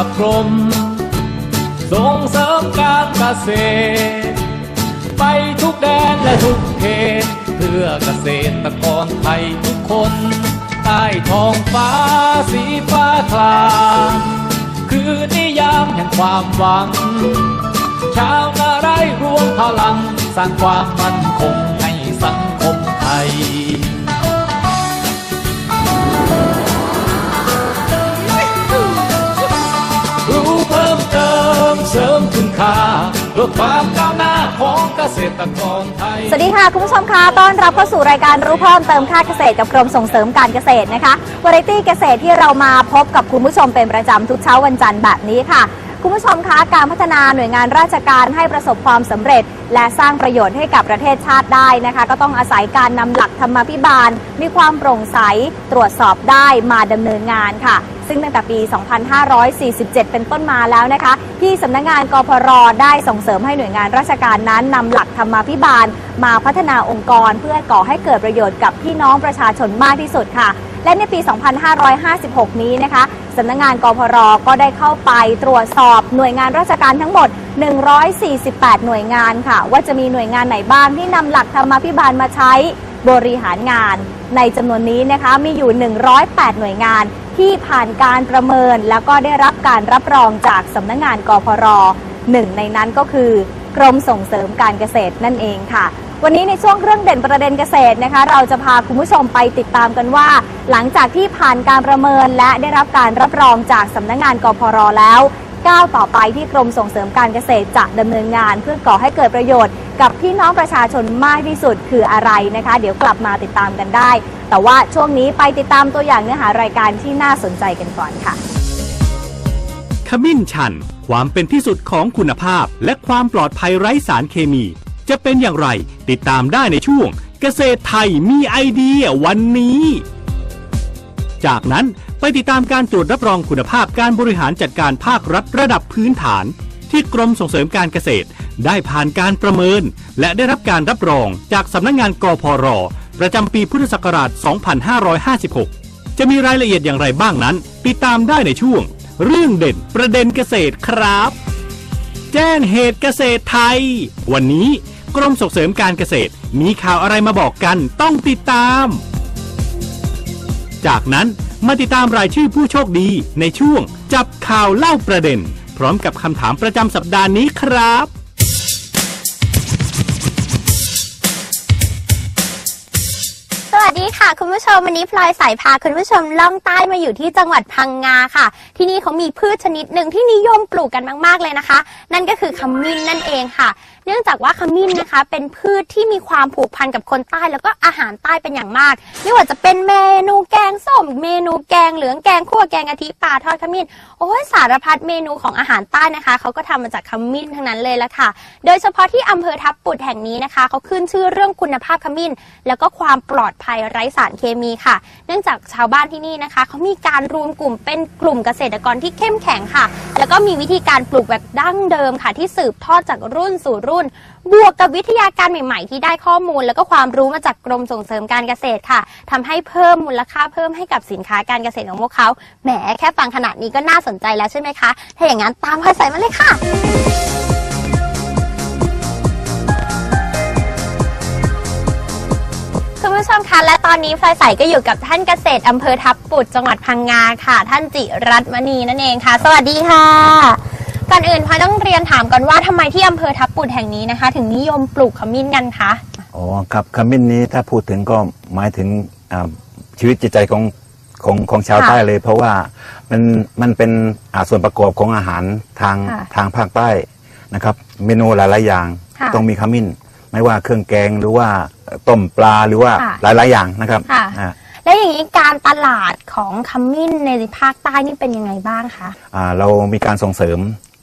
กับกรมส่งเสริมการเกษตร ไปทุกแดนและทุกเขตเพื่อเกษตรกรไทยทุกคน ใต้ท้องฟ้าสีฟ้าคลามคือนิยามแห่งความหวัง ชาวนาไร่รวมพลัง สร้างความมั่นคง ริมคุณค่าลดความก้าวหน้าของเกษตรกรไทย สวัสดีค่ะ คุณผู้ชมคะต้อนรับเข้าสู่รายการรู้เพิ่มเติมค่าเกษตรกับกรมส่งเสริมการเกษตรนะคะวาไรตี้เกษตรที่เรามาพบกับคุณผู้ชมเป็นประจำทุกเช้าวันจันทร์แบบนี้ค่ะ คุณผู้ชมคะการพัฒนาหน่วยงานราชการให้ประสบความสำเร็จ และสร้างประโยชน์ให้กับประเทศชาติได้นะคะ ก็ต้องอาศัยการนำหลักธรรมาภิบาล มีความโปร่งใสตรวจสอบได้มาดำเนินงานค่ะ ซึ่งตั้งแต่ปี 2547 เป็นต้นมาแล้วนะคะ ที่สำนักงานกพรได้ส่งเสริมให้หน่วยงานราชการนั้นนำหลักธรรมาภิบาล มาพัฒนาองค์กร เพื่อก่อให้เกิดประโยชน์กับพี่น้องประชาชนมากที่สุดค่ะ และในปี 2556 นี้นะคะสำนักงานกพรก็ได้เข้าไปตรวจสอบหน่วยงานราชการทั้งหมด 148 หน่วยงานค่ะ ว่าจะมีหน่วยงานไหนบ้างที่นำหลักธรรมาภิบาลมาใช้บริหารงาน ในจำนวนนี้นะคะมีอยู่ 108 หน่วยงานที่ผ่านการประเมินแล้วก็ได้รับการรับรองจากสำนักงานกพรหนึ่งในนั้นก็คือกรมส่งเสริมการเกษตรนั่นเองค่ะ วันนี้ในช่วงเรื่องเด่นประเด็นเกษตรนะคะ เราจะพาคุณผู้ชมไปติดตามกันว่า หลังจากที่ผ่านการประเมินและได้รับการรับรองจากสำนักงานกพรแล้วก้าวต่อไปที่กรมส่งเสริมการเกษตรจะดำเนินงาน เพื่อก่อให้เกิดประโยชน์กับพี่น้องประชาชนมากที่สุดคืออะไรนะคะ เดี๋ยวกลับมาติดตามกันได้ แต่ว่าช่วงนี้ไปติดตามตัวอย่างเนื้อหารายการที่น่าสนใจกันก่อนค่ะขมิ้นชัน ความเป็นที่สุดของคุณภาพ และความปลอดภัยไร้สารเคมี จะเป็นอย่างไร ติดตามได้ในช่วง เกษตรไทยมีไอเดียวันนี้ จากนั้นไปติดตามการตรวจรับรองคุณภาพการบริหารจัดการภาครัฐระดับพื้นฐาน ที่กรมส่งเสริมการเกษตร ได้ผ่านการประเมิน และได้รับการรับรองจากสำนักงานกพรประจำปีพุทธศักราช 2556 จะมีรายละเอียดอย่างไรบ้างนั้น ติดตามได้ในช่วง เรื่องเด่นประเด็นเกษตรครับ แจ้งเหตุเกษตรไทย วันนี้ รมส่งเสริมการเกษตร มีข่าวอะไรมาบอกกันต้องติดตาม จากนั้นมาติดตามรายชื่อผู้โชคดีในช่วง จับข่าวเล่าประเด็น พร้อมกับคำถามประจำสัปดาห์นี้ครับ สวัสดีค่ะ คุณผู้ชมวันนี้พลอยสายพาคุณผู้ชมล่องใต้มาอยู่ที่จังหวัดพังงาค่ะ ที่นี่เขามีพืชชนิดหนึ่งที่นิยมปลูกกันมาก ๆ เลยนะคะ นั่นก็คือขมิ้นนั่นเองค่ะ เนื่องจากว่าขมิ้นนะคะ เป็นพืชที่มีความผูกพันกับคนใต้แล้วก็อาหารใต้เป็นอย่างมาก ไม่ว่าจะเป็นเมนูแกงส้ม เมนูแกงเหลืองแกงคั่วแกงกะทิปลาทอดขมิ้นโอ้ยสารพัดเมนูของอาหารใต้นะคะเขาก็ทำมาจากขมิ้นทั้งนั้นเลยละค่ะ โดยเฉพาะที่อำเภอทับปุดแห่งนี้นะคะเขาขึ้นชื่อเรื่องคุณภาพขมิ้น แล้วก็ความปลอดภัยไร้สารเคมีค่ะ เนื่องจากชาวบ้านที่นี่นะคะเขามีการรวมกลุ่มเป็นกลุ่มเกษตรกรที่เข้มแข็งค่ะ แล้วก็มีวิธีการปลูกแบบดั้งเดิมค่ะ ที่สืบทอดจากรุ่นสู่รุ่นบวกกับวิทยาการใหม่ๆ ที่ได้ข้อมูล แล้วก็ความรู้มาจากกรมส่งเสริมการเกษตรค่ะทำให้เพิ่มมูลค่าเพิ่มให้กับสินค้าการเกษตรของพวกเขาแหมแค่ฟังขนาดนี้ก็น่าสนใจแล้วใช่ไหมคะถ้าอย่างนั้นตามพลอยใสมาเลยค่ะคุณผู้ชมคะและตอนนี้พลอยใสก็อยู่กับท่านเกษตรอำเภอทับปุดจังหวัดพังงาค่ะ ท่านจิรัตน์มณีนั่นเองค่ะ สวัสดีค่ะ ก่อนอื่นพลอยต้องเรียนถามก่อนว่าทำไมที่อำเภอทับปุดแห่งนี้นะคะ ถึงนิยมปลูกขมิ้นกันคะ อ๋อครับขมิ้นนี้ถ้าพูดถึงก็หมายถึงอ่าชีวิตจิตใจของของของชาวค่ะใต้เลย เพราะว่ามันมันเป็นอ่าส่วนประกอบของอาหารทางค่ะทางภาคใต้นะครับ เมนูหลายๆอย่างค่ะต้องมีขมิ้น ไม่ว่าเครื่องแกงหรือว่าต้มปลาหรือว่าค่ะหลายๆอย่างนะครับค่ะ อ่า แล้วอย่างนี้การตลาดของขมิ้นในภาคใต้นี่เป็นยังไงบ้างคะ อ่าเรามีการส่งเสริม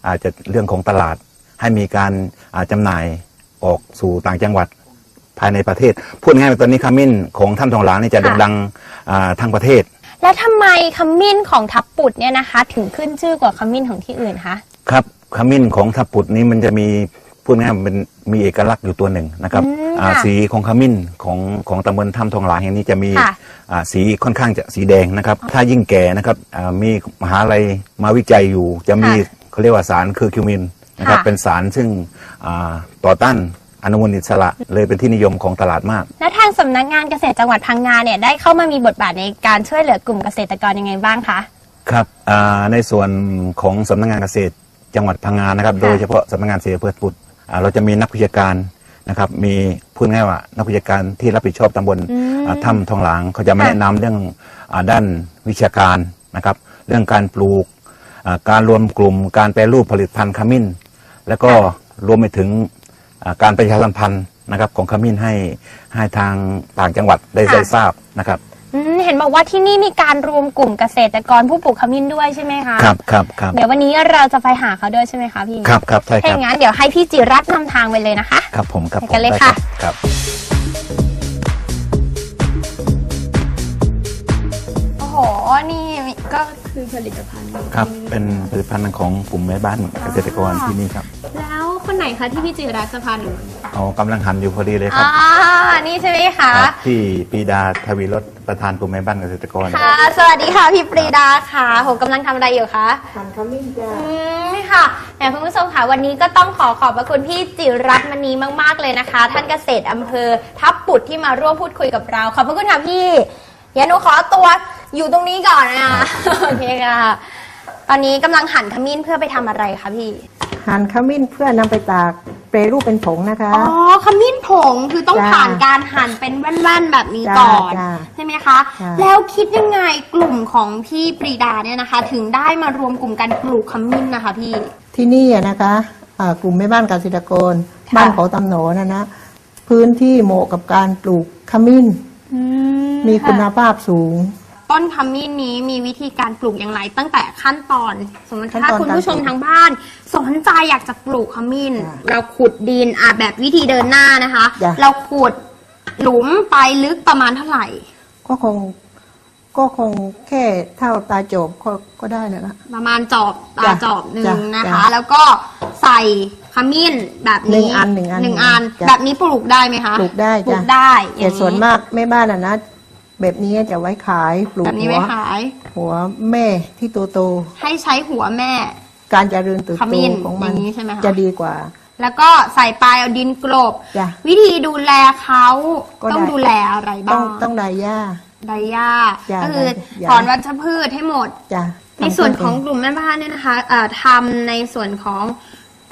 อาจจะเรื่องของตลาดให้มีการอ่าจำหน่ายออกสู่ต่างจังหวัดภายในประเทศ พูดง่ายๆตอนนี้ขมิ้นของท่านทองหลางนี่จะโด่งดังอ่าทั้งประเทศ แล้วทำไมขมิ้นของทับปุดเนี่ยนะคะถึงขึ้นชื่อกว่าขมิ้นของที่อื่นคะครับขมิ้นของทับปุดนี้มันจะมีพูดง่ายๆมันเป็นมีเอกลักษณ์อยู่ตัวหนึ่งนะครับอืมอ่าค่ะสีของขมิ้นของของตำบลถ้ำทองหลางแห่งนี้จะมีค่ะอ่าสีค่อนข้างจะสีแดงนะครับ ถ้ายิ่งแก่นะครับอ่ามีมหาลัยมาวิจัยอยู่จะมีค่ะ เขาเรียกว่าสารคือคิวมินนะครับค่ะ เป็นสารซึ่งอ่าต่อต้านอนุมูลอิสระเลยเป็นที่นิยมของตลาดมาก แล้วทางสำนักงานเกษตรจังหวัดพังงาเนี่ยได้เข้ามามีบทบาทในการช่วยเหลือกลุ่มเกษตรกรยังไงบ้างคะ ครับอ่าในส่วนของสำนักงานเกษตรจังหวัดพังงานะครับ ค่ะ โดยเฉพาะสำนักงานเกษตรอำเพื่อพุทธอ่าเราจะมีนักวิชาการนะครับ มีพูดง่ายว่านักวิชาการที่รับผิดชอบตำบลอืมอ่าถ้ำทองหลางเขาจะมาค่ะแนะนำเรื่องอาด้านวิชาการนะครับ เรื่องการปลูกอ่า การรวมกลุ่มการแปรรูปผลิตภัณฑ์ขมิ้น แล้วก็รวมไปถึงอ่าการประชาสัมพันธ์นะครับของขมิ้นให้ให้ทางต่างจังหวัดได้ค่ะได้ทราบนะครับอืมเห็นบอกว่าที่นี่มีการรวมกลุ่มเกษตรกรผู้ปลูกขมิ้นด้วยใช่ไหมคะครับครับครับเดี๋ยววันนี้เราจะไปหาเขาด้วยใช่ไหมคะพี่ครับครับใช่ถ้าคอรับย่างนั้นเดี๋ยวให้พี่จิรัตน์นำทางไปเลยนะคะครับผมครับไปกันเลยผมค่ะได้รับ อ้โหนี่ก็คือผลิตภัณฑ์ครับเป็นผลิตภัณฑ์ของกลุ่มแม่บ้านเกษตรกรที่นี่ครับแล้วคนไหนคะที่พี่จิรัตน์จะพาหนูเอากำลังหันอยู่พอดีเลยครัอ่าบนี่ใช่ไหมคะครับที่ปรีดาทวีรสประธานกลุ่มแม่บ้านเกษตรกรค่ะ สวัสดีค่ะพี่ปรีดาค่ะผมกำลังทำอะไรอยู่คะทำขมิ้นจ้าอืมค่ะแต่คุณผู้ชมค่ะวันนี้ก็ต้องขอขอบพระคุณพี่จิรัตน์มณีมาก ๆเลยนะคะ ท่านเกษตรอำเภอทับปุดที่มาร่วมพูดคุยกับเราขอบพระคุณค่ะพี่เดี๋ยวหนูขอตัว อยู่ตรงนี้ก่อนนะคะโอเคค่ะ ตอนนี้กำลังหั่นขมิ้นเพื่อไปทำอะไรคะพี่ หั่นขมิ้นเพื่อนำไปตากเปรรูปเป็นผงนะคะ อ๋อขมิ้นผงคือต้องจ้าผ่านการหั่นเป็นแว่นๆแบบนี้ก่อนจ้าใช่ไหมคะ จ้า แล้วคิดยังไงกลุ่มของพี่ปรีดาเนี่ยนะคะ ถึงได้มารวมกลุ่มกันปลูกขมิ้นนะคะพี่ ที่นี่อะนะคะอ่ากลุ่มแม่บ้านเกษตรกรค่ะ บ้านเขาตำโหนนะนะพื้นที่เหมาะกับการปลูกขมิ้น มีคุณภาพสูง ต้นขมิ้นนี้มีวิธีการปลูกอย่างไร ตั้งแต่ขั้นตอน สมมติขั้นถ้าตอนคุณผู้ชมการปลูกทางบ้าน สนใจอยากจะปลูกขมิ้นจ้ะเราขุดดินอะแบบวิธีเดินหน้านะคะ จ้ะ เราขุดหลุมไปลึกประมาณเท่าไหร่ ก็คงก็คงแค่เท่าตาโจบก็ก็ได้แล้วละประมาณจอบตาจ้ะจอบหนึ่งจ้ะนะคะ จ้ะแล้วก็ใส่ขมิ้นแบบหนึ่นี้งอันหนึ่งอันหนึ่งอัน จ้ะแบบนี้ปลูกได้ไหมคะปลูกได้ปลูจ้ะ กได้อแต่ย่างส่วนมากแม่บ้านอะนะ แบบนี้จะไว้ขายปลูกแบบนี้หัไม่วขาย หัวแม่ที่โตโตให้ใช้หัวแม่ ๆการเจริญเติบขมิ้โตนของมันอย่างนี้ใช่ไหมคะ จะดีกว่า แล้วก็ใส่ปลายเอาดินกลบ จ้ะวิธีดูแลเขาก็ต้องได้ดูแลอะไรต้บ้าองงต้องไดหญ้าไดหญ้าจ้ะก็คือไดหญ้า ถอนวัชพืชให้หมด จ้ะในส่วนของกลุ่มแม่บ้านเนี่ยนะคะเอ่อทำในส่วนของ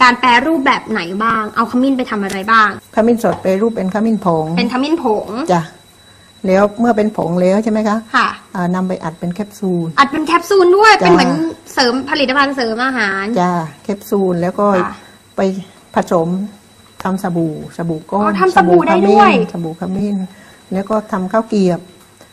การแปรรูปแบบไหนบ้าง เอาขมิ้นไปทำอะไรบ้าง ขมิ้นสดไปรูปเป็นขมิ้นผงเป็นขมิ้นผง จ้ะ แล้วเมื่อเป็นผงแล้วใช่ไหมคะค่ะ อ่านำไปอัดเป็นแคปซูล อัดเป็นแคปซูลด้วยจ้ะเป็นเหมือนเสริมผลิตภัณฑ์เสริมอาหารจ้าแคปซูลแล้วก็ค่ะไปผสมทำสบู่สบู่ก้ออ๋อนทำสบู่ได้ขมิ้นด้วยสบู่ขมิ้นแล้วก็ทำข้าวเกรียบ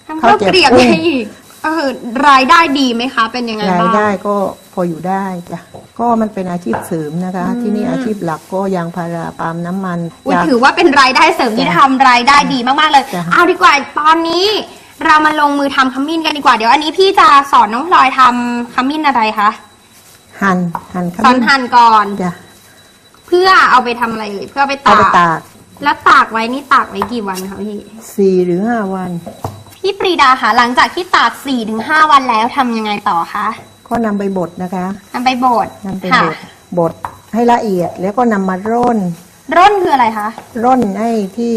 ทำข้าวเกลียบข้าวเกลียบได้อีก เออรายได้ดีไหมคะ เป็นยังไงรายบ้าง ได้ก็พออยู่ได้จ้ะก็มันเป็นอาชีพเสริมนะคะ ที่นี่อาชีพหลักก็ยางพาราปาล์มน้ำมันอุ๊ยอยาก ถือว่าเป็นรายได้เสริมที่จ้ะทำรายได้ดีมาก ๆ เลย จ้ะ เอาดีกว่าตอนนี้ เรามาลงมือทำขมิ้นกันดีกว่า เดี๋ยวอันนี้พี่จะสอนน้องพลอยทำขมิ้นอะไรคะ หั่นหั่นขสอนมิ้นหั่นก่อน จ้ะเพื่อเอาไปทำอะไรเลยเพื่อเอาไปเอาตาไปก ตากแล้วตากไว้นี่ตากไว้กี่วันคะพี่ สี่หรือห้าวัน พี่ปรีดาคะหลังจากที่ตาก4ี่ถึงห้าวันแล้วทำยังไงต่อคะก็นำไปบดนะคะนำไปบดนำไปค่ะบดบดให้ละเอียดแล้วก็นำมาร่น ร่นคืออะไรคะร่อนให้ที่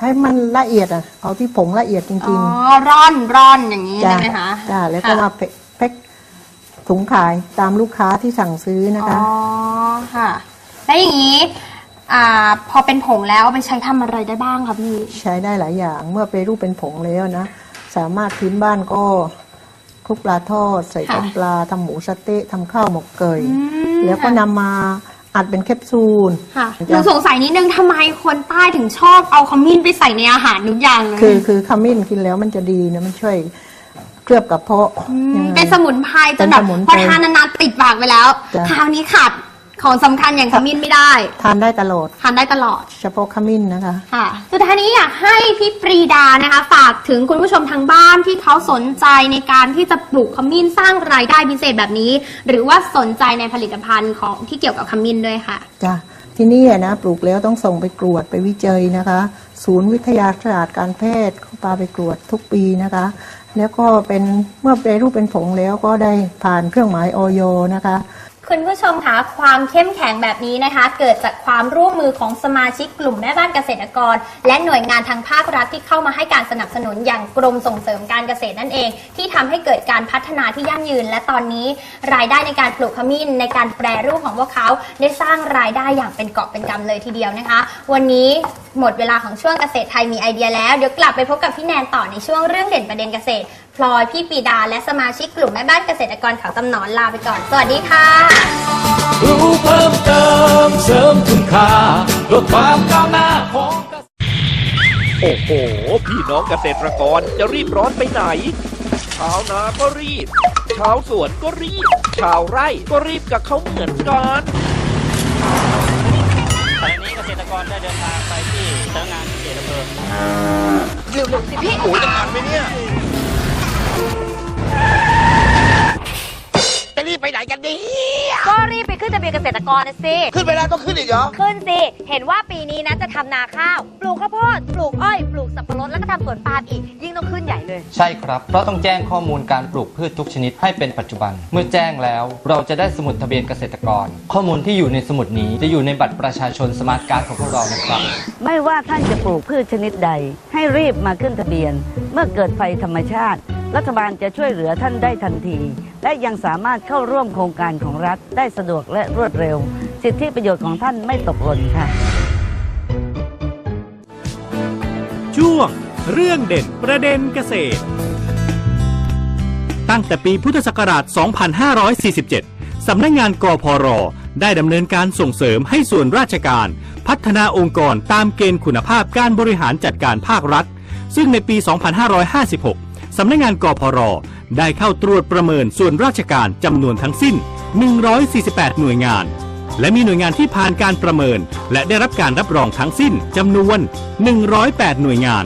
ให้มันละเอียดอะ เอาที่ผงละเอียดจอ๋ริองร่อนร่อนอย่างนี้ๆ จ้าใช่ไหมคะจ้าแล้วก็ค่ะมาแพ็คแพ็คถุงขายตามลูกค้าที่สั่งซื้อนะคะอ๋อค่ะ แล้วอย่างนี้ อ่าพอเป็นผงแล้วเอาไปใช้ทำอะไรได้บ้างคะพี่ ใช้ได้หลายอย่างเมื่อไปรูปเป็นผงแล้วนะ สามารถพื้นบ้านก็คลุกปลาทอด ใส่ค่ะต้มปลาทำหมูสะเต๊ะทำข้าวหมกเกย อืม แล้วก็นำมาอัดเป็นแคปซูล ค่ะหจ้ะนูสงสัยนิดนึงทำไมคนใต้ถึงชอบเอาขมิ้นไปใส่ในอาหารทุกอย่างเลยคือคือขมิ้นกินแล้วมันจะดีนะมันช่วยเคลือบกับเพาะอืมยังไง เป็นสมุนไพรจเป็นนแบบสมุนไพพรอทานนานๆติดปากไปแล้ว จ้ะ คราวนี้ขาด ของสำคัญอย่างขมิ้นไม่ได้ ทานได้ตลอด ทานได้ตลอด เฉพาะขมิ้นนะคะ ค่ะ สุดท้ายนี้อยากให้พี่ปรีดานะคะ ฝากถึงคุณผู้ชมทางบ้านที่เขาสนใจในการที่จะปลูกขมิ้นสร้างรายได้พิเศษแบบนี้ หรือว่าสนใจในผลิตภัณฑ์ของที่เกี่ยวกับขมิ้นด้วยค่ะ จ้ะจที่นี่อะนะปลูกแล้วต้องส่งไปกรวดไปวิจัยนะคะ ศูนย์วิทยาศาสตร์การแพทย์เขาพาไปกรวดทุกปีนะคะ แล้วก็เป็นเมื่อแปรรูปเป็นผงแล้วก็ได้ผ่านเครื่องหมายออยนะคะ คุณผู้ชมคะความเข้มแข็งแบบนี้นะคะ เกิดจากความร่วมมือของสมาชิกกลุ่มแม่บ้านเกษตรกร และหน่วยงานทางภาครัฐที่เข้ามาให้การสนับสนุนอย่างกรมส่งเสริมการเกษตรนั่นเอง ที่ทำให้เกิดการพัฒนาที่ยั่งยืน และตอนนี้รายได้ในการปลูกขมิ้นในการแปรรูปของพวกเขาได้สร้างรายได้อย่างเป็นเกาะเป็นกำเลยทีเดียวนะคะ วันนี้หมดเวลาของช่วงเกษตรไทยมีไอเดียแล้วเดี๋ยวกลับไปพบกับพี่แนนต่อในช่วงเรื่องเด่นประเด็นเกษตรพลอยพี่ปีดาและสมาชิกกลุ่มแม่บ้านเกษตรกรเขาตำหนอนลาไปก่อน สวัสดีค่ะรู้เพิ่มเติมเสริมคุณค่าลดความก้าวหน้าของเกษตรโอ้โห พี่น้องเกษตรกรจะรีบร้อนไปไหน ชาวนาก็รีบ ชาวสวนก็รีบ ชาวไร่ก็รีบกับเขาเหมือนกันตอนนี้เกษตรกรได้เดินทางไปที่สำนักงานเขตอำเภอโอ้ยจะทันไหมเนี่ย จะรีบไปไหนกันดีก็รีบไปขึ้นทะเบียนเกษตรกรนะสิ ขึ้นไปแล้วต้องขึ้นอีกเหรอ ขึ้นสิ เห็นว่าปีนี้นะจะทำนาข้าว ปลูกข้าวโพด ปลูกอ้อย ปลูกสับปะรด แล้วก็ทำสวนปาล์มอีก ยิ่งต้องขึ้นใหญ่เลย ใช่ครับ เพราะต้องแจ้งข้อมูลการปลูกพืชทุกชนิดให้เป็นปัจจุบัน เมื่อแจ้งแล้วเราจะได้สมุดทะเบียนเกษตรกร ข้อมูลที่อยู่ในสมุดนี้จะอยู่ในบัตรประชาชนสมาร์ทการ์ดของพวกเรานะครับ ไม่ว่าท่านจะปลูกพืชชนิดใด ให้รีบมาขึ้นทะเบียน เมื่อเกิดภัยธรรมชาติ รัฐบาลจะช่วยเหลือท่านได้ทันที และยังสามารถเข้าร่วมโครงการของรัฐได้สะดวกและรวดเร็ว สิทธิประโยชน์ของท่านไม่ตกหล่นค่ะ ช่วง เรื่องเด่นประเด็นเกษตร ตั้งแต่ปีพุทธศักราช 2547 สำนักงานกพร ได้ดำเนินการส่งเสริมให้ส่วนราชการ พัฒนาองค์กรตามเกณฑ์คุณภาพการบริหารจัดการภาครัฐ ซึ่งในปี 2556 สำนักงานกพร ได้เข้าตรวจประเมินส่วนราชการจำนวนทั้งสิ้น 148 หน่วยงาน และมีหน่วยงานที่ผ่านการประเมิน และได้รับการรับรองทั้งสิ้นจำนวน 108 หน่วยงาน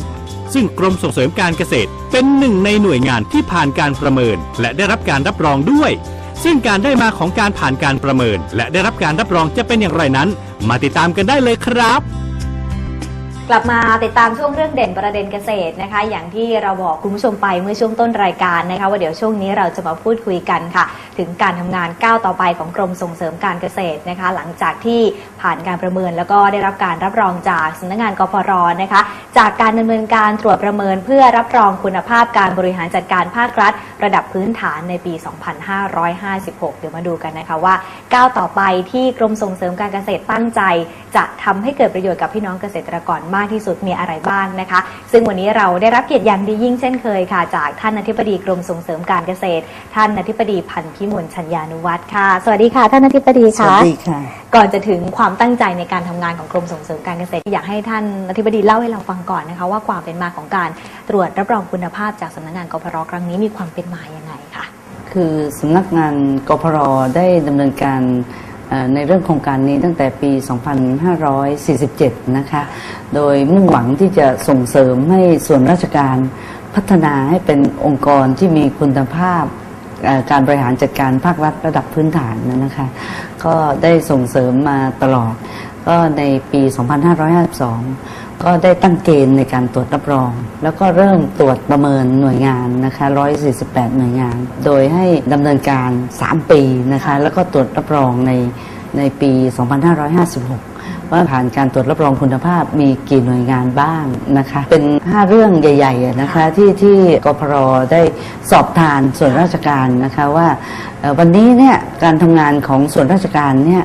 ซึ่งกรมส่งเสริมการเกษตรเป็นหนึ่งในหน่วยงานที่ผ่านการประเมิน และได้รับการรับรองด้วย ซึ่งการได้มาของการผ่านการประเมิน และได้รับการรับรองจะเป็นอย่างไรนั้น มาติดตามกันได้เลยครับ กลับมาติดตามช่วงเรื่องเด่นประเด็นเกษตรนะคะ อย่างที่เราบอกคุณผู้ชมไปเมื่อช่วงต้นรายการนะคะว่าเดี๋ยวช่วงนี้เราจะมาพูดคุยกันค่ะ ถึงการทำงานก้าวต่อไปของกรมส่งเสริมการเกษตรนะคะ หลังจากที่ผ่านการประเมินแล้วก็ได้รับการรับรองจากสำนักงานกพรนะคะ จากการดำเนินการตรวจประเมิน เพื่อรับรองคุณภาพการบริหารจัดการภาครัฐ ระดับพื้นฐานในปี 2556 เดี๋ยวมาดูกันนะคะว่าก้าวต่อไปที่กรมส่งเสริมการเกษตรตั้งใจ จะทำให้เกิดประโยชน์กับพี่น้องเกษตรกรมากที่สุดมีอะไรบ้างนะคะ ซึ่งวันนี้เราได้รับเกียรติอย่างดียิ่งเช่นเคยค่ะ จากท่านอธิบดีกรมส่งเสริมการเกษตร ท่านอธิบดีพันธ์พิมลชัญญานุวัฒน์ค่ะ สวัสดีค่ะ ท่านอธิบดีสวัค่ะสดีค่ะ ก่อนจะถึงความตั้งใจในการทำงานของกรมส่งเสริมการเกษตร อยากให้ท่านอธิบดีเล่าให้เราฟังก่อนนะคะ ว่าความเป็นมาของการตรวจรับรองคุณภาพจากสำนักงานกพรครั้งนี้มีความเป็นมาอย่างไงคะคือสำนักงานกพรได้ดำเนินการเอ่อ ในเรื่องโครงการนี้ตั้งแต่ปี 2547 นะคะ โดยมุ่งหวังที่จะส่งเสริมให้ส่วนราชการพัฒนาให้เป็นองค์กรที่มีคุณภาพการบริหารจัดการภาครัฐระดับพื้นฐานนะคะ ก็ได้ส่งเสริมมาตลอด ก็ในปี 2552 ก็ได้ตั้งเกณฑ์ในการตรวจรับรอง แล้วก็เริ่มตรวจประเมินหน่วยงานนะคะ 148 หน่วยงาน โดยให้ดำเนินการ 3 ปีนะคะ แล้วก็ตรวจรับรองในในปี 2556 ว่าผ่านการตรวจรับรองคุณภาพมีกี่หน่วยงานบ้างนะคะ เป็น 5 เรื่องใหญ่ๆอะนะคะที่ที่กพรได้สอบทานส่วนราชการนะคะว่าเอ่อวันนี้เนี่ยการทำงานของส่วนราชการเนี่ย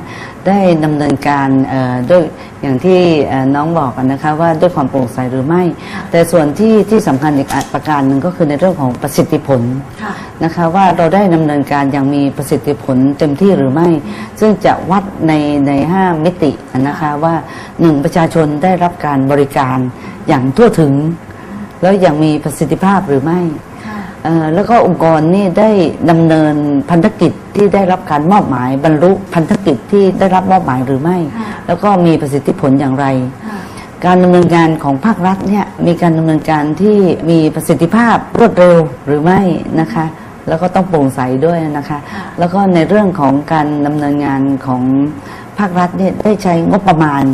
ได้ดำเนินการเอ่อด้วยอย่างที่เอ่อน้องบอกกันนะคะว่าด้วยความโปร่งใสหรือไม่ แต่ส่วนที่ที่สำคัญอีกประการหนึ่งก็คือในเรื่องของประสิทธิผลนะคะว่าเราได้ดำเนินการอย่างมีประสิทธิผลเต็มที่หรือไม่ ซึ่งจะวัดในในห้ามิตินะคะว่าหนึ่งประชาชนได้รับการบริการอย่างทั่วถึง แล้วอย่างมีประสิทธิภาพหรือไม่เอ่อแล้วก็องค์กรนี่ได้ดำเนินพันธกิจที่ได้รับการมอบหมายบรรลุพันธกิจที่ได้รับมอบหมายหรือไม่ แล้วก็มีประสิทธิผลอย่างไร การดำเนินการของภาครัฐเนี่ยมีการดำเนินการที่มีประสิทธิภาพรวดเร็วหรือไม่นะคะ แล้วก็ต้องโปร่งใสด้วยนะคะ แล้วก็ในเรื่องของการดำเนินงานของ ภาครัฐเนี่ยได้ใช้งบประมาณ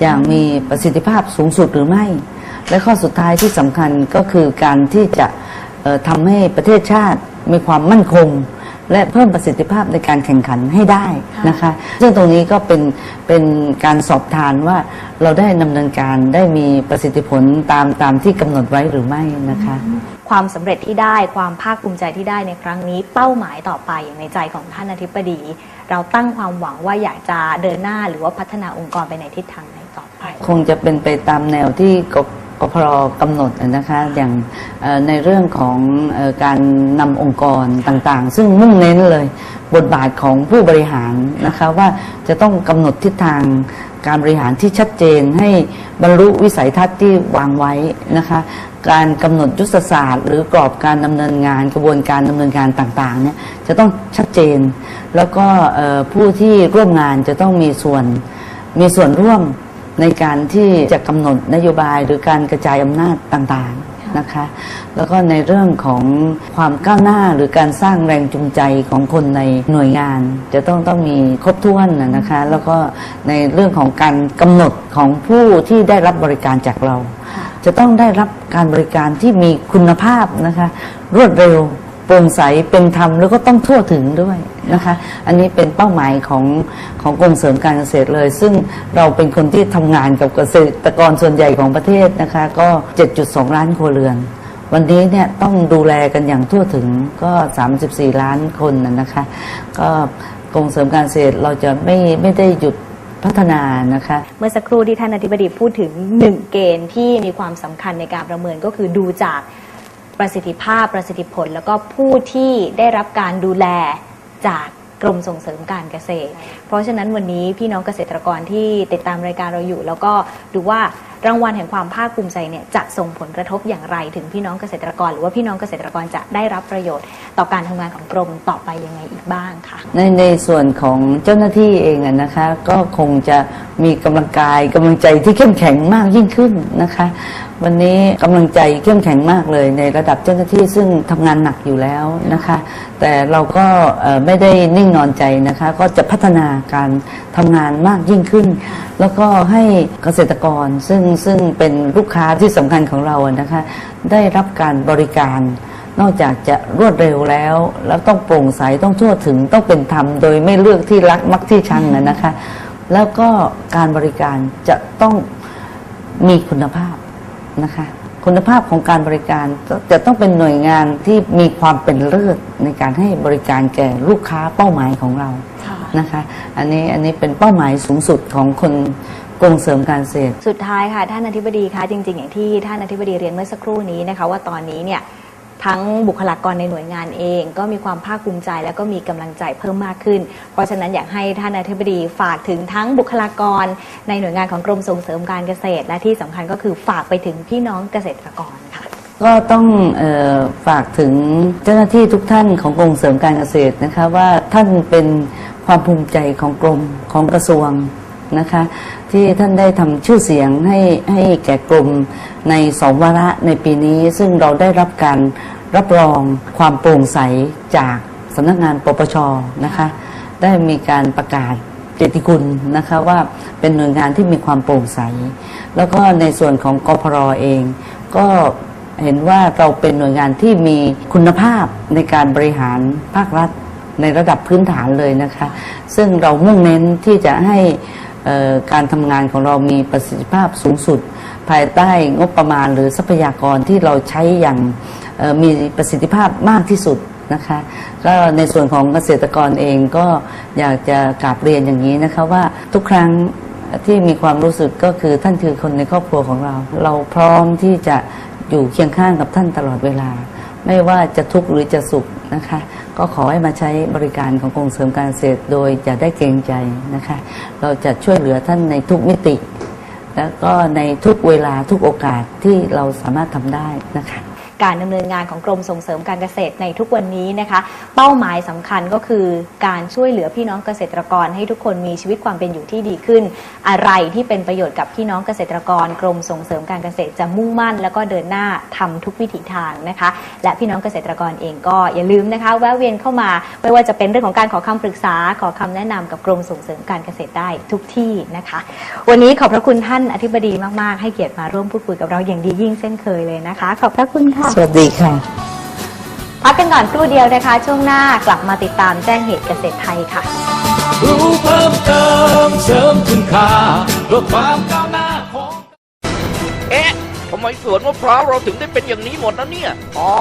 อย่างมีประสิทธิภาพสูงสุดหรือไม่ และข้อสุดท้ายที่สำคัญก็คือการที่จะทำให้ประเทศชาติมีความมั่นคง และเพิ่มประสิทธิภาพในการแข่งขันให้ได้นะคะ ซึ่งตรงนี้ก็เป็นเป็นการสอบทานว่าเราได้ดำเนินการได้มีประสิทธิผลตามตามที่กำหนดไว้หรือไม่นะคะ ความสำเร็จที่ได้ความภาคภูมิใจที่ได้ในครั้งนี้ เป้าหมายต่อไปอย่างในใจของท่านอธิบดี เราตั้งความหวังว่าอยากจะเดินหน้าหรือว่าพัฒนาองค์กรไปในทิศทางไหนต่อไป คงจะเป็นไปตามแนวที่ก กพรกำหนดนะคะอย่างในเรื่องของการนำองค์กรต่างๆ ซึ่งมุ่งเน้นเลยบทบาทของผู้บริหารนะคะว่าจะต้องกำหนดทิศทางการบริหารที่ชัดเจนให้บรรลุวิสัยทัศน์ที่วางไว้นะคะการกำหนดยุทธศาสตร์ หรือกรอบการดำเนินงานกระบวนการดำเนินการต่างๆเนี่ยจะต้องชัดเจน แล้วก็ผู้ที่ร่วมงานจะต้องมีส่วนมีส่วนร่วม ในการที่จะกำหนดนโยบายหรือการกระจายอำนาจต่างๆนะคะ แล้วก็ในเรื่องของความก้าวหน้าหรือการสร้างแรงจูงใจของคนในหน่วยงาน จะต้องต้องมีครบถ้วนนะนะคะ แล้วก็ในเรื่องของการกำหนดของผู้ที่ได้รับบริการจากเรา จะต้องได้รับการบริการที่มีคุณภาพนะคะ รวดเร็ว โปร่งใสเป็นธรรมแล้วก็ต้องทั่วถึงด้วยนะคะ อันนี้เป็นเป้าหมายของของกรมเสริมการเกษตรเลย ซึ่งเราเป็นคนที่ทำงานกับเกษตรกรส่วนใหญ่ของประเทศนะคะ ก็ 7.2 ล้านครัวเรือน วันนี้เนี่ยต้องดูแลกันอย่างทั่วถึงก็ 34 ล้านคนนะนะคะ ก็กรมเสริมการเกษตรเราจะไม่ไม่ได้หยุดพัฒนานะคะ เมื่อสักครู่ที่ท่านอธิบดีพูดถึงหนึ่งเกณฑ์ที่มีความสำคัญในการประเมินก็คือดูจาก ประสิทธิภาพประสิทธิผล แล้วก็ผู้ที่ได้รับการดูแลจากกรมส่งเสริมการเกษตร เพราะฉะนั้นวันนี้พี่น้องเกษตรกรที่ติดตามรายการเราอยู่ แล้วก็ดูว่ารางวัลแห่งความภาคภูมิใจเนี่ยจะส่งผลกระทบอย่างไรถึงพี่น้องเกษตรกร หรือว่าพี่น้องเกษตรกรจะได้รับประโยชน์ ต่อการทำงานของกรมต่อไปยังไงอีกบ้างค่ะในในส่วนของเจ้าหน้าที่เองอะนะคะ ก็คงจะมีกำลังกายกำลังใจที่เข้มแข็งมากยิ่งขึ้นนะคะ วันนี้กำลังใจเข้มแข็งมากเลยในระดับเจ้าหน้าที่ซึ่งทำงานหนักอยู่แล้วนะคะ แต่เราก็ไม่ได้นิ่งนอนใจนะคะ ก็จะพัฒนาการทำงานมากยิ่งขึ้น แล้วก็ให้เกษตรกรซึ่งซึ่งเป็นลูกค้าที่สำคัญของเราอะนะคะ ได้รับการบริการนอกจากจะรวดเร็วแล้ว แล้วต้องโปร่งใสต้องทั่วถึงต้องเป็นธรรมโดยไม่เลือกที่รักมักที่ชังนะนะคะ แล้วก็การบริการจะต้องมีคุณภาพ นะคะ คุณภาพของการบริการจะต้องเป็นหน่วยงานที่มีความเป็นเลิศในการให้บริการแก่ลูกค้าเป้าหมายของเรานะคะ อันนี้อันนี้เป็นเป้าหมายสูงสุดของคนกรมเสริมการเกษตร สุดท้ายค่ะท่านอธิบดีคะจริง ๆ อย่างที่ท่านอธิบดีเรียนเมื่อสักครู่นี้นะคะ ว่าตอนนี้เนี่ย ทั้งบุคลากรในหน่วยงานเอง ก็มีความภาคภูมิใจ แล้วก็มีกำลังใจเพิ่มมากขึ้น เพราะฉะนั้นอยากให้ท่านอธิบดีฝากถึงทั้งบุคลากรในหน่วยงานของกรมส่งเสริมการเกษตร และที่สำคัญก็คือฝากไปถึงพี่น้องเกษตรกรค่ะก็ต้องออฝากถึงเจ้าหน้าที่ทุกท่านของกรมเสริมการเกษตรนะคะว่าท่านเป็นความภูมิใจของกรมของกระทรวง นะคะ ที่ท่านได้ทำชื่อเสียงให้ให้แก่กรมในสองวาระในปีนี้ ซึ่งเราได้รับการรับรองความโปร่งใสจากสำนักงานปปชนะคะ ได้มีการประกาศเกียรติคุณนะคะว่าเป็นหน่วยงานที่มีความโปร่งใส แล้วก็ในส่วนของกพรเอง ก็เห็นว่าเราเป็นหน่วยงานที่มีคุณภาพในการบริหารภาครัฐในระดับพื้นฐานเลยนะคะ ซึ่งเรามุ่งเน้นที่จะให้ การทำงานของเรามีประสิทธิภาพสูงสุด ภายใต้งบประมาณหรือทรัพยากรที่เราใช้อย่างมีประสิทธิภาพมากที่สุดนะคะก็ในส่วนของเกษตรกรเองก็อยากจะกราบเรียนอย่างนี้นะคะว่าทุกครั้งที่มีความรู้สึกก็คือท่านคือคนในครอบครัวของเรา เราพร้อมที่จะอยู่เคียงข้างกับท่านตลอดเวลา ไม่ว่าจะทุกข์หรือจะสุขนะคะ ก็ขอให้มาใช้บริการของกองเสริมการเกษตรโดยจะได้เกรงใจนะคะ เราจะช่วยเหลือท่านในทุกมิติ แล้วก็ในทุกเวลาทุกโอกาสที่เราสามารถทำได้นะคะ การดำเนินงานของกรมส่งเสริมการเกษตรในทุกวันนี้นะคะ เป้าหมายสำคัญก็คือการช่วยเหลือพี่น้องเกษตรกรให้ทุกคนมีชีวิตความเป็นอยู่ที่ดีขึ้น อะไรที่เป็นประโยชน์กับพี่น้องเกษตรกร กรมส่งเสริมการเกษตรจะมุ่งมั่น แล้วก็เดินหน้าทำทุกวิถีทางนะคะ และพี่น้องเกษตรกรเองก็อย่าลืมนะคะแวะเวียนเข้ามาไม่ว่าจะเป็นเรื่องของการขอคำปรึกษาขอคำแนะนำกับกรมส่งเสริมการเกษตรได้ทุกที่นะคะ วันนี้ขอบพระคุณท่านอธิบดีมาก ๆ ให้เกียรติมาร่วมพูดคุยกับเราอย่างดียิ่งเช่นเคยเลยนะคะ ขอบพระคุณค่ะสวัสดีค่ะ พักกันก่อนครู่เดียวนะคะ ช่วงหน้ากลับมาติดตามแจ้งเหตุเกษตรไทยค่ะ รู้เพิ่มเติมเสริมคุณค่าเพื่อความก้าวหน้าของ เอ๊ะทำไมสวนมะพร้าวเราถึงได้เป็นอย่างนี้หมดนะเนี่ย อ๋อ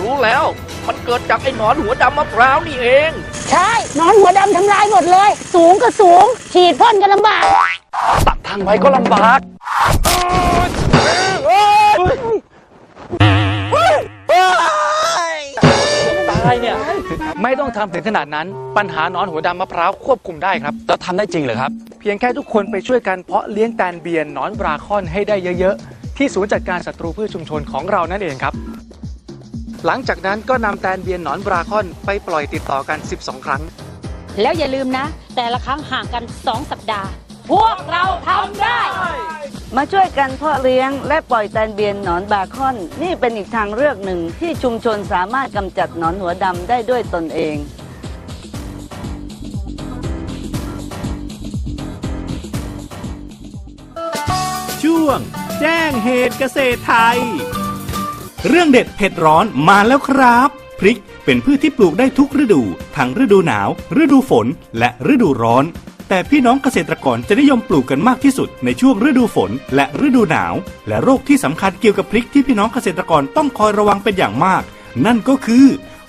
รู้แล้ว มันเกิดจากไอ้หนอนหัวดำมะพร้าวนี่เอง ใช่หนอนหัวดำทำลายหมดเลย สูงก็สูง ฉีดพ่นก็ลำบาก ตัดทางไว้ก็ลำบาก ตายเนี่ย ไม่ต้องทำถึงขนาดนั้น ปัญหาหนอนหัวดำมะพร้าวควบคุมได้ครับ แล้วทำได้จริงเหรอครับ เพียงแค่ทุกคนไปช่วยกันเพาะเลี้ยงแตนเบียนหนอนบราคอนให้ได้เยอะๆ ที่ศูนย์จัดการศัตรูพืชชุมชนของเรานั่นเองครับ หลังจากนั้นก็นำแตนเบียนหนอนบราคอนไปปล่อยติดต่อกัน 12 ครั้ง แล้วอย่าลืมนะ แต่ละครั้งห่างกัน 2 สัปดาห์ พวกเราทำได้ มาช่วยกันเพาะเลี้ยงและปล่อยแตนเบียนหนอนบาคอน นี่เป็นอีกทางเลือกหนึ่งที่ชุมชนสามารถกำจัดหนอนหัวดำได้ด้วยตนเอง ช่วง แจ้งเหตุเกษตรไทย เรื่องเด็ดเผ็ดร้อนมาแล้วครับ พริกเป็นพืชที่ปลูกได้ทุกฤดู ทั้งฤดูหนาว ฤดูฝน และฤดูร้อน แต่พี่น้องเกษตรกรจะนิยมปลูกกันมากที่สุดในช่วงฤดูฝนและฤดูหนาว และโรคที่สำคัญเกี่ยวกับพริกที่พี่น้องเกษตรกรต้องคอยระวังเป็นอย่างมาก นั่นก็คือ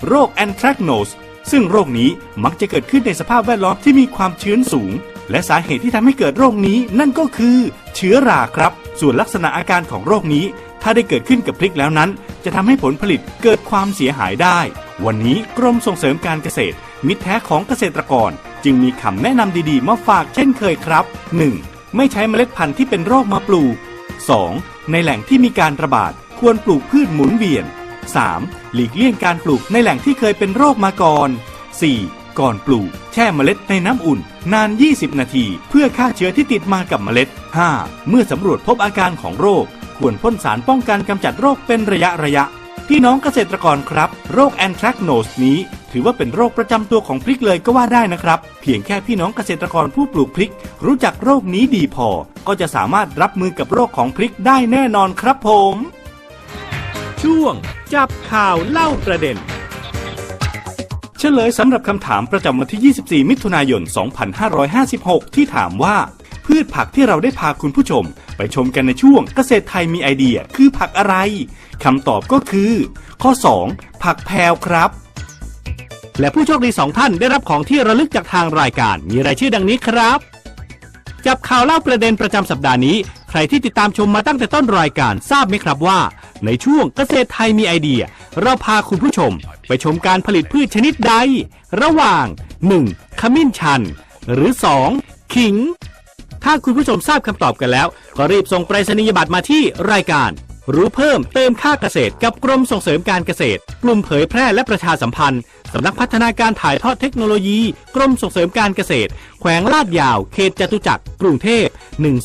โรคแอนทรักโนสซึ่งโรคนี้มักจะเกิดขึ้นในสภาพแวดล้อมที่มีความชื้นสูง และสาเหตุที่ทำให้เกิดโรคนี้นั่นก็คือ เชื้อราครับ ส่วนลักษณะอาการของโรคนี้ ถ้าได้เกิดขึ้นกับพริกแล้วนั้น จะทำให้ผลผลิตเกิดความเสียหายได้ วันนี้กรมส่งเสริมการเกษตร มิตรแท้ของเกษตรกร จึงมีคำแนะนำดีๆ มาฝากเช่นเคยครับ 1. ไม่ใช้เมล็ดพันธุ์ที่เป็นโรคมาปลูก 2. ในแหล่งที่มีการระบาด ควรปลูกพืชหมุนเวียน 3. หลีกเลี่ยงการปลูกในแหล่งที่เคยเป็นโรคมาก่อน 4. ก่อนปลูก แช่เมล็ดในน้ำอุ่น นาน 20 นาที เพื่อฆ่าเชื้อที่ติดมากับเมล็ด 5. เมื่อสำรวจพบอาการของโรค ควรพ่นสารป้องกันกำจัดโรคเป็นระยะระยะพี่น้องเกษตรกรครับ โรคแอนทรักโนสนี้ ถือว่าเป็นโรคประจำตัวของพริกเลยก็ว่าได้นะครับ เพียงแค่พี่น้องเกษตรกรผู้ปลูกพริก รู้จักโรคนี้ดีพอ ก็จะสามารถรับมือกับโรคของพริกได้แน่นอนครับผม ช่วง จับข่าวเล่าประเด็นเฉลยสำหรับคำถามประจำวันที่ 24 มิถุนายน 2556 ที่ถามว่า พืชผักที่เราได้พาคุณผู้ชม ไปชมกันในช่วงเกษตรไทยมีไอเดีย คือผักอะไรคำตอบก็คือ ข้อ 2 ผักแพรวครับ และผู้โชคดีสองท่านได้รับของที่ระลึกจากทางรายการ มีรายชื่อดังนี้ครับ จับข่าวเล่าประเด็นประจำสัปดาห์นี้ ใครที่ติดตามชมมาตั้งแต่ต้นรายการทราบไหมครับว่า ในช่วงเกษตรไทยมีไอเดีย เราพาคุณผู้ชม ไปชมการผลิตพืชชนิดใด ระหว่าง 1. ขมิ้นชัน หรือ 2. ขิง ถ้าคุณผู้ชมทราบคำตอบกันแล้ว ก็รีบส่งไปรษณียบัตรมาที่รายการ รู้เพิ่มเติมค่าเกษตรกับกรมส่งเสริมการเกษตร กลุ่มเผยแพร่และประชาสัมพันธ์ สำนักพัฒนาการถ่ายทอดเทคโนโลยี กรมส่งเสริมการเกษตร แขวงลาดยาว เขตจตุจักร กรุงเทพ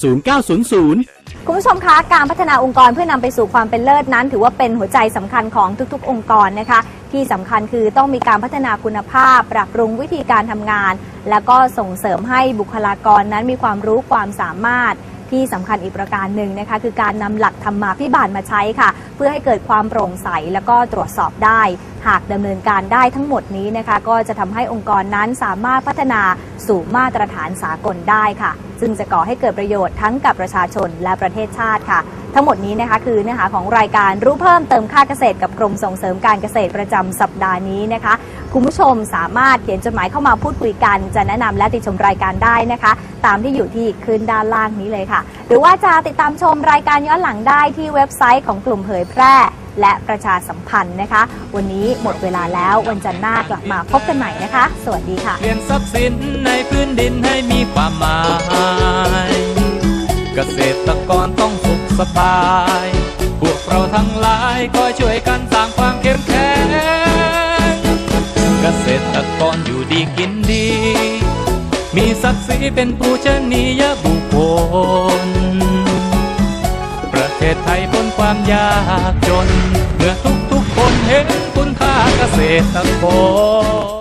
10900คุณผู้ชมคะ การพัฒนาองค์กรเพื่อนำไปสู่ความเป็นเลิศนั้น ถือว่าเป็นหัวใจสำคัญของทุกๆ องค์กรนะคะ ที่สำคัญคือต้องมีการพัฒนาคุณภาพ ปรับปรุงวิธีการทำงาน แล้วก็ส่งเสริมให้บุคลากรนั้นมีความรู้ความสามารถ ที่สำคัญอีกประการหนึ่งนะคะคือการนำหลักธรรมาภิบาลมาใช้ค่ะ เพื่อให้เกิดความโปร่งใสแล้วก็ตรวจสอบได้ หากดำเนินการได้ทั้งหมดนี้นะคะ ก็จะทำให้องค์กรนั้นสามารถพัฒนาสู่มาตรฐานสากลได้ค่ะ ซึ่งจะก่อให้เกิดประโยชน์ทั้งกับประชาชนและประเทศชาติค่ะทั้งหมดนี้นะคะคือเนื้อหาของรายการรู้เพิ่มเติมค่าเกษตรกับกรมส่งเสริมการเกษตรประจำสัปดาห์นี้นะคะ คุณผู้ชมสามารถเขียนจดหมายเข้ามาพูดคุยกัน จะแนะนำและติดชมรายการได้นะคะ ตามที่อยู่ที่ขึ้นด้านล่างนี้เลยค่ะ หรือว่าจะติดตามชมรายการย้อนหลังได้ที่เว็บไซต์ของกลุ่มเผยแพร่ และประชาสัมพันธ์นะคะ วันนี้หมดเวลาแล้ววันจันทร์หน้ากลับมาพบกันใหม่นะคะ สวัสดีค่ะ เปลี่ยนทรัพย์สินในพื้นดินให้มีความหมาย เกษตรกรต้องสุขสบาย พวกเราทั้งหลายก็ช่วยกันสร้างความเข้มแข็ง เกษตรกรอยู่ดีกินดี มีศักดิ์ศรีเป็นผู้ชนียบุคคล ประเทศไทยพ้นความยากจน เมื่อทุกๆคนเห็นคุณค่าเกษตรกร